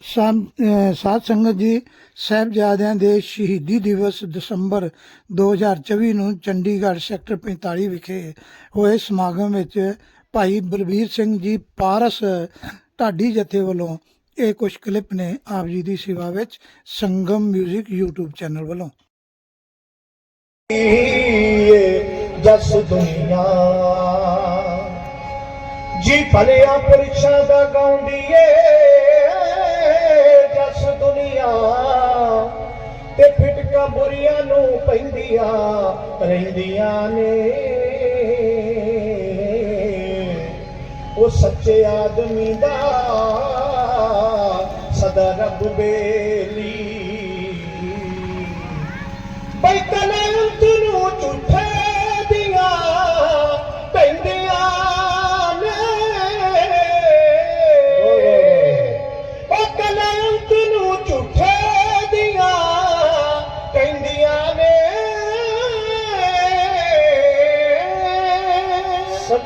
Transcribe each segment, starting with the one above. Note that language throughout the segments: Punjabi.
ਸਾਧ ਸੰਗਤ ਜੀ, ਸਾਹਿਬਜ਼ਾਦਿਆਂ ਦੇ ਸ਼ਹੀਦੀ ਦਿਵਸ ਦਸੰਬਰ 2024 ਨੂੰ ਚੰਡੀਗੜ੍ਹ ਸੈਕਟਰ 45 ਵਿਖੇ ਹੋਏ ਸਮਾਗਮ ਵਿੱਚ ਭਾਈ ਬਲਬੀਰ ਸਿੰਘ ਜੀ ਪਾਰਸ ਢਾਡੀ ਜਥੇ ਵੱਲੋਂ ਇਹ ਕੁਝ ਕਲਿੱਪ ਨੇ ਆਪ ਜੀ ਦੀ ਸੇਵਾ ਵਿੱਚ ਸੰਗਮ 뮤직 YouTube ਚੈਨਲ ਵੱਲੋਂ। ਜਸ ਦੁਨੀਆ, ਜੀ ਭਲਿਆ ਪੁਰਸ਼ਾਂ ਦਾ ਗਾਉਂਦੀ ਏ ਤੇ ਬੁਰੀਆਂ ਨੂੰ ਪੈਂਦੀਆਂ ਰਹਿੰਦੀਆਂ ਨੇ। ਉਹ ਸੱਚੇ ਆਦਮੀ ਦਾ ਸਦਾ ਰੱਬ ਬੇਲੀ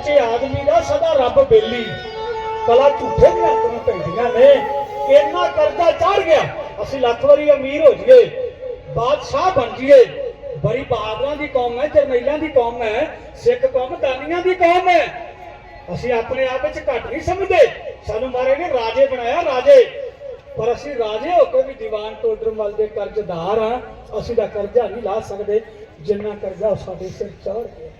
ਸੱਚੇ ਆਦਮੀ ਦਾ ਸਦਾ ਰੱਬ ਬੇਲੀ। ਕਲਾ ਝੂਠੇ ਦੀਆਂ ਪੈਂਦੀਆਂ ਨੇ ਇੰਨਾ ਕਰਜ਼ਾ ਚੜ ਗਿਆ। ਅਸੀਂ ਲੱਖ ਵਾਰੀ ਅਮੀਰ ਹੋ ਜਾਈਏ, ਬਾਦਸ਼ਾਹ ਬਣ ਜਾਈਏ। ਬੜੀ ਬਹਾਦਰਾਂ ਦੀ ਕੌਮ ਹੈ, ਜਰਨੈਲਾਂ ਦੀ ਕੌਮ ਹੈ, ਸਿੱਖ ਕੌਮ, ਦਾਨੀਆਂ ਦੀ ਕੌਮ ਹੈ। ਅਸੀਂ ਆਪਣੇ ਆਪ ਵਿੱਚ ਘੱਟ ਨਹੀਂ ਸਮਝਦੇ। ਸਾਨੂੰ ਮਾਰੇ ਨੇ ਰਾਜੇ ਬਣਾਇਆ, ਰਾਜੇ। ਪਰ ਅਸੀਂ ਰਾਜੇ ਹੋ ਕੇ ਵੀ ਦੀਵਾਨ ਟੋਡਰਮਲ ਦੇ ਕਰਜ਼ਦਾਰ ਆ ਅਸੀਂ ਦਾ ਕਰਜ਼ਾ ਨਹੀਂ ਲਾ ਸਕਦੇ, ਜਿੰਨਾ ਕਰਜ਼ਾ ਸਾਡੇ ਸਿਰ ਚੜ ਗਿਆ।